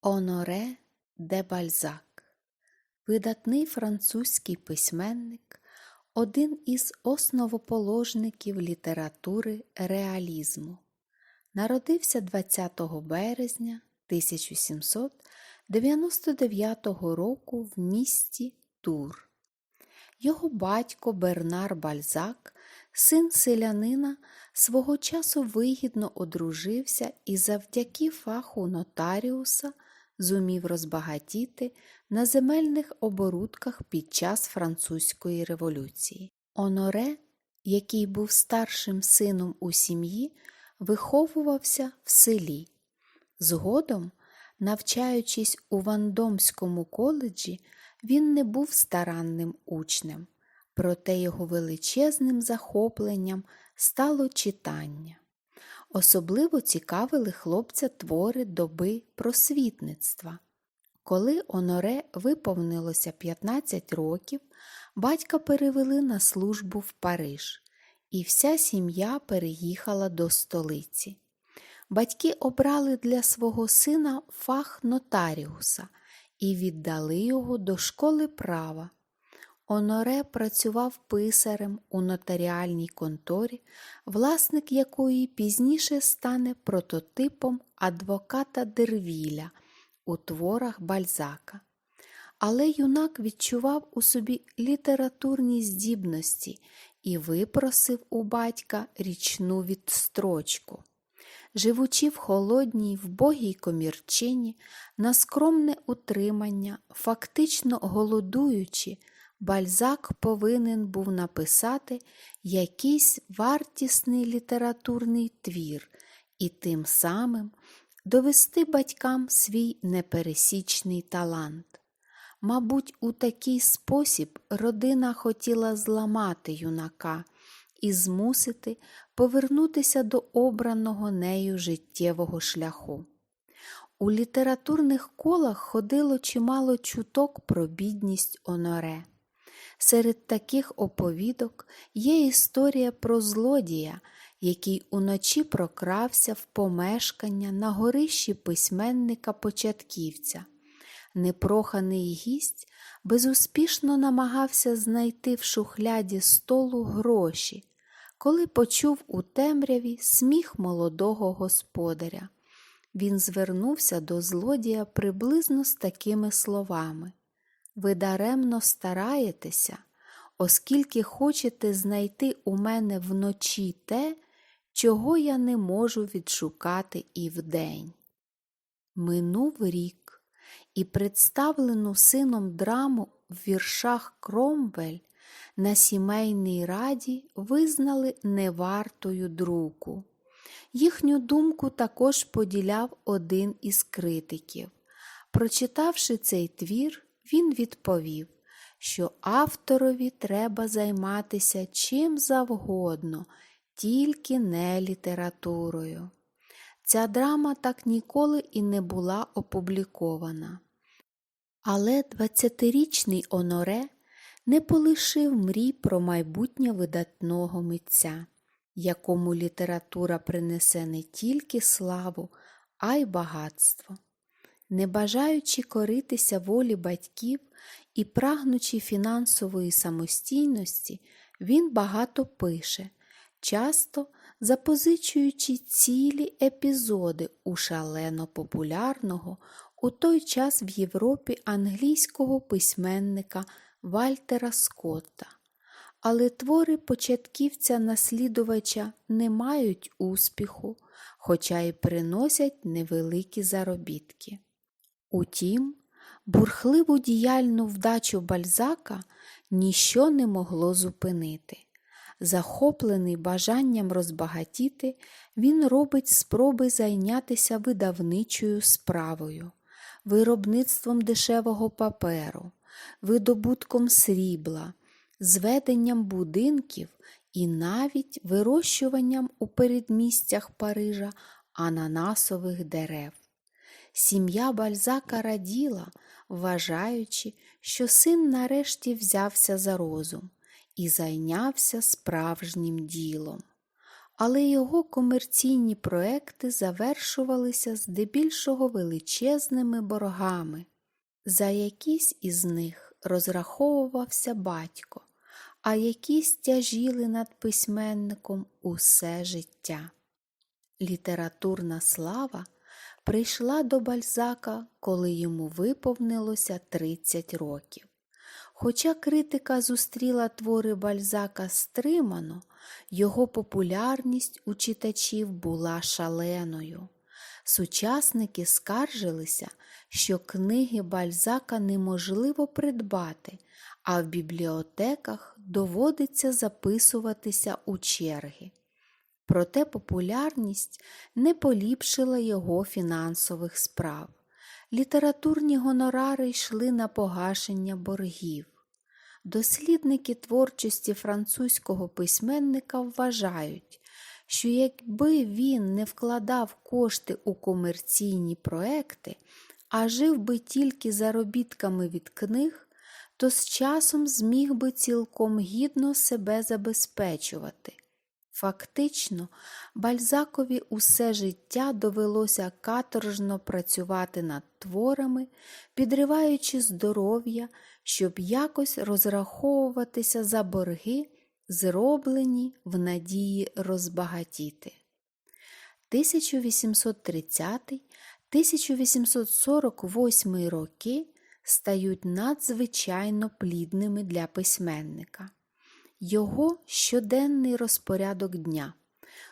Оноре де Бальзак, видатний французький письменник, один із основоположників літератури реалізму. Народився 20 березня 1799 року в місті Тур. Його батько Бернар Бальзак, син селянина, свого часу вигідно одружився і завдяки фаху нотаріуса зумів розбагатіти на земельних оборудках під час французької революції. Оноре, який був старшим сином у сім'ї, виховувався в селі. Згодом, навчаючись у Вандомському коледжі, він не був старанним учнем, проте його величезним захопленням стало читання. Особливо цікавили хлопця твори доби просвітництва. Коли Оноре виповнилося 15 років, батька перевели на службу в Париж, і вся сім'я переїхала до столиці. Батьки обрали для свого сина фах нотаріуса і віддали його до школи права. Оноре працював писарем у нотаріальній конторі, власник якої пізніше стане прототипом адвоката Дервіля у творах Бальзака. Але юнак відчував у собі літературні здібності і випросив у батька річну відстрочку. Живучи в холодній, вбогій комірчині, на скромне утримання, фактично голодуючи, Бальзак повинен був написати якийсь вартісний літературний твір і тим самим довести батькам свій непересічний талант. Мабуть, у такий спосіб родина хотіла зламати юнака і змусити повернутися до обраного нею життєвого шляху. У літературних колах ходило чимало чуток про бідність Оноре. Серед таких оповідок є історія про злодія, який уночі прокрався в помешкання на горищі письменника початківця. Непроханий гість безуспішно намагався знайти в шухляді столу гроші, коли почув у темряві сміх молодого господаря. Він звернувся до злодія приблизно з такими словами ви даремно стараєтеся, оскільки хочете знайти у мене вночі те, чого я не можу відшукати і вдень. Минув рік, і представлену сином драму в віршах Кромвель на сімейній раді визнали невартою друку. Їхню думку також поділяв один із критиків. Прочитавши цей твір, він відповів, що авторові треба займатися чим завгодно, тільки не літературою. Ця драма так ніколи і не була опублікована. Але 20-річний Оноре не полишив мрій про майбутнє видатного митця, якому література принесе не тільки славу, а й багатство. Не бажаючи коритися волі батьків і прагнучи фінансової самостійності, він багато пише, часто запозичуючи цілі епізоди у шалено популярного у той час в Європі англійського письменника Вальтера Скотта. Але твори початківця наслідувача не мають успіху, хоча й приносять невеликі заробітки. Утім, бурхливу діяльну вдачу бальзака ніщо не могло зупинити. Захоплений бажанням розбагатіти, він робить спроби зайнятися видавничою справою, виробництвом дешевого паперу, видобутком срібла, зведенням будинків і навіть вирощуванням у передмістях Парижа ананасових дерев. Сім'я Бальзака раділа, вважаючи, що син нарешті взявся за розум і зайнявся справжнім ділом. але його комерційні проекти завершувалися здебільшого величезними боргами. За якісь із них розраховувався батько, а якісь тяжіли над письменником усе життя. Літературна слава прийшла до Бальзака, коли йому виповнилося 30 років. Хоча критика зустріла твори Бальзака стримано, його популярність у читачів була шаленою. Сучасники скаржилися, що книги Бальзака неможливо придбати, а в бібліотеках доводиться записуватися у черги. Проте популярність не поліпшила його фінансових справ. Літературні гонорари йшли на погашення боргів. Дослідники творчості французького письменника вважають, що якби він не вкладав кошти у комерційні проекти, а жив би тільки заробітками від книг, то з часом зміг би цілком гідно себе забезпечувати. Фактично, Бальзакові усе життя довелося каторжно працювати над творами, підриваючи здоров'я, щоб якось розраховуватися за борги, зроблені в надії розбагатіти. 1830-1848 роки стають надзвичайно плідними для письменника. Його щоденний розпорядок дня,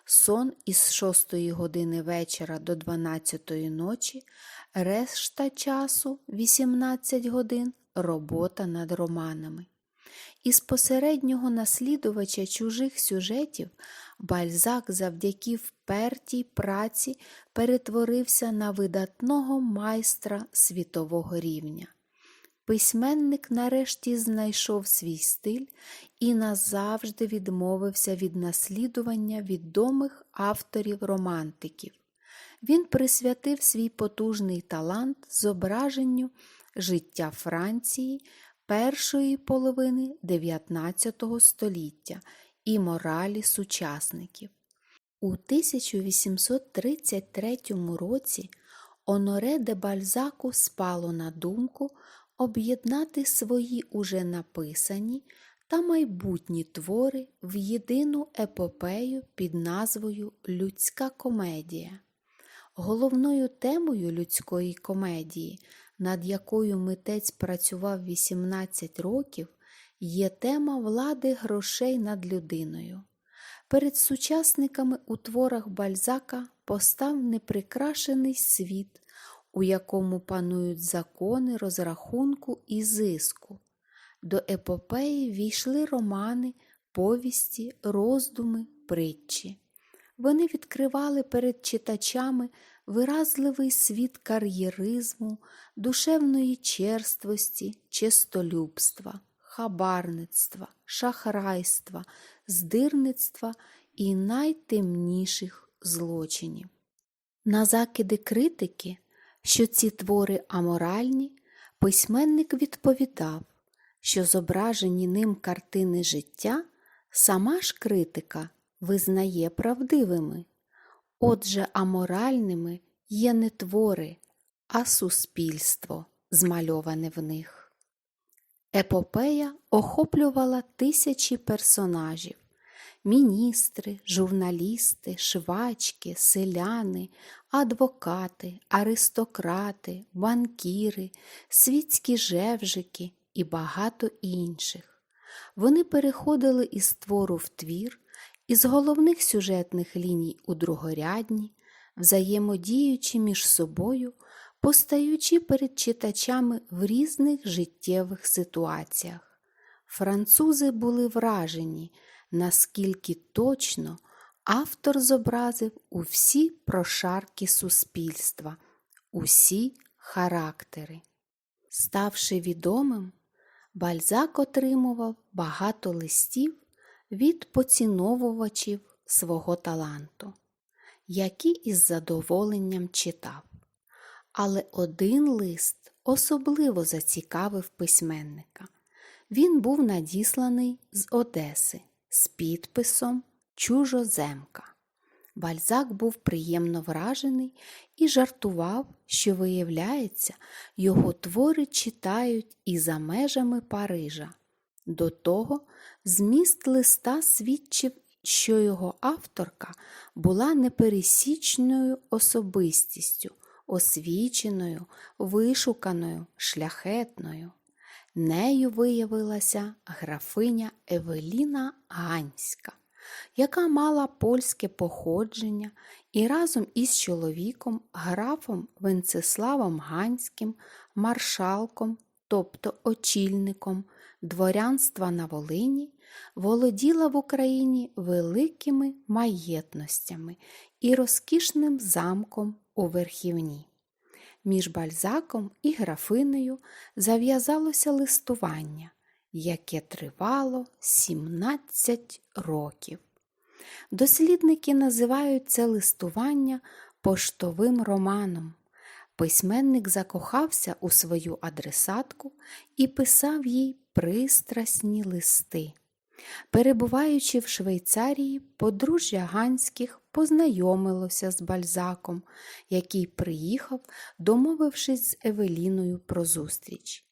сон із 6 години вечора до 12 ночі, решта часу 18 годин робота над романами. Із посереднього наслідувача чужих сюжетів Бальзак завдяки впертій праці перетворився на видатного майстра світового рівня. Письменник нарешті знайшов свій стиль і назавжди відмовився від наслідування відомих авторів-романтиків. Він присвятив свій потужний талант зображенню життя Франції першої половини XIX століття і моралі сучасників. У 1833 році Оноре де Бальзаку спало на думку об'єднати свої уже написані та майбутні твори в єдину епопею під назвою Людська комедія. Головною темою людської комедії, над якою митець працював 18 років, є тема влади грошей над людиною. Перед сучасниками у творах Бальзака постав неприкрашений світ, у якому панують закони розрахунку і зиску. До епопеї війшли романи, повісті, роздуми, притчі. Вони відкривали перед читачами виразливий світ кар'єризму, душевної черствості, честолюбства, хабарництва, шахрайства, здирництва і найтемніших злочинів. На закиди критики, що ці твори аморальні, письменник відповідав, що зображені ним картини життя сама ж критика визнає правдивими. Отже, аморальними є не твори, а суспільство, змальоване в них. Епопея охоплювала тисячі персонажів міністри, журналісти, швачки, селяни, адвокати, аристократи, банкіри, світські жевжики і багато інших. Вони переходили із твору в твір, із головних сюжетних ліній у другорядні, взаємодіючи між собою, постаючи перед читачами в різних життєвих ситуаціях. Французи були вражені, наскільки точно автор зобразив усі прошарки суспільства, усі характери. Ставши відомим, Бальзак отримував багато листів від поціновувачів свого таланту, які із задоволенням читав. Але один лист особливо зацікавив письменника. Він був надісланий з Одеси з підписом Чужоземка. Бальзак був приємно вражений і жартував, що, виявляється, його твори читають і за межами Парижа. До того зміст листа свідчив, що його авторка була непересічною особистістю, освіченою, вишуканою, шляхетною. Нею виявилася графиня Евеліна Ганська, яка мала польське походження і разом із чоловіком, графом Венцеславом Ганським, маршалком, тобто очільником дворянства на Волині, володіла в Україні великими маєтностями і розкішним замком у Верхівні. Між Бальзаком і графинею зав'язалося листування, яке тривало 17 років. Дослідники називають це листування поштовим романом. Письменник закохався у свою адресатку і писав їй пристрасні листи. Перебуваючи в Швейцарії, подружжя Ганських познайомилося з Бальзаком, який приїхав, домовившись з Евеліною про зустріч.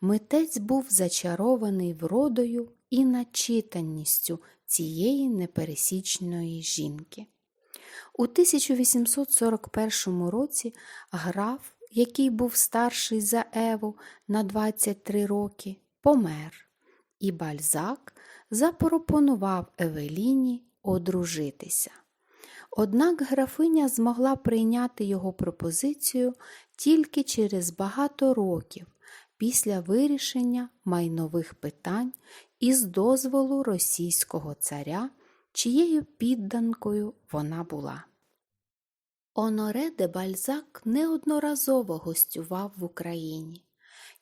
Митець був зачарований вродою і начитанністю цієї непересічної жінки. У 1841 році граф, який був старший за Еву на 23 роки, помер, і Бальзак запропонував Евеліні одружитися. Однак графиня змогла прийняти його пропозицію тільки через багато років після вирішення майнових питань із дозволу російського царя, чиєю підданкою вона була. Оноре де Бальзак неодноразово гостював в Україні.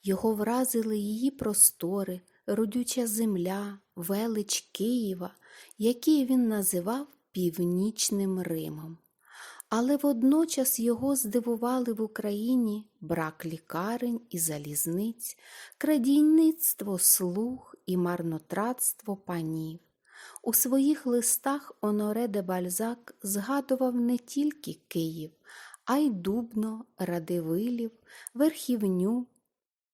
Його вразили її простори, родюча земля, велич Києва, який він називав Північним Римом. Але водночас його здивували в Україні брак лікарень і залізниць, крадійництво слуг і марнотратство панів. У своїх листах Оноре де Бальзак згадував не тільки Київ, а й Дубно, Радивилів, Верхівню.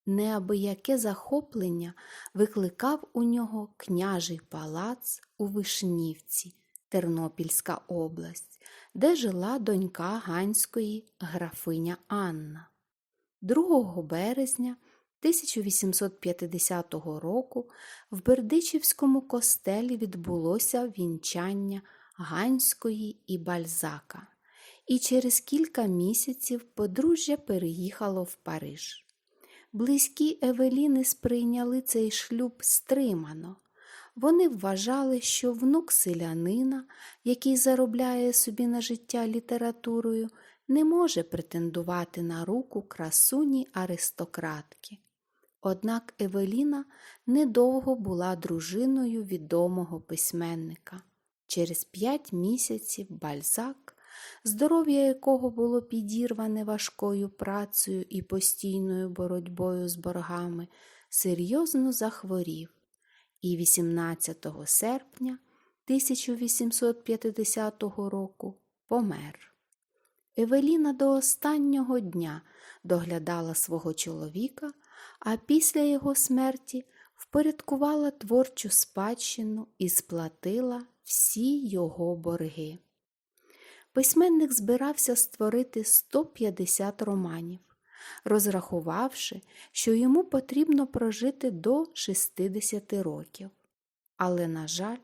Неабияке захоплення викликав у нього княжий палац у Вишнівці, Тернопільська область, де жила донька Ганської графиня Анна. 2 березня 1850 року в Бердичівському костелі відбулося вінчання Ганської і Бальзака, і через кілька місяців подружжя переїхало в Париж. Близькі Евеліни сприйняли цей шлюб стримано. Вони вважали, що внук селянина, який заробляє собі на життя літературою, не може претендувати на руку красуні аристократки. Однак Евеліна недовго була дружиною відомого письменника. Через п'ять місяців Бальзак, здоров'я якого було підірване важкою працею і постійною боротьбою з боргами, серйозно захворів і 18 серпня 1850 року помер. Евеліна до останнього дня доглядала свого чоловіка, а після його смерті впорядкувала творчу спадщину і сплатила всі його борги. Письменник збирався створити 150 романів, розрахувавши, що йому потрібно прожити до 60 років. Але, на жаль,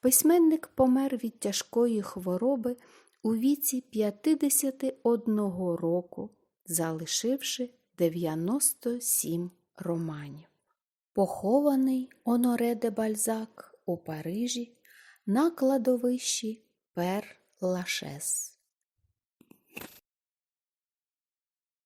письменник помер від тяжкої хвороби у віці 51 року, залишивши 97 романів. Похований Оноре де Бальзак у Парижі на кладовищі Пер Лашес.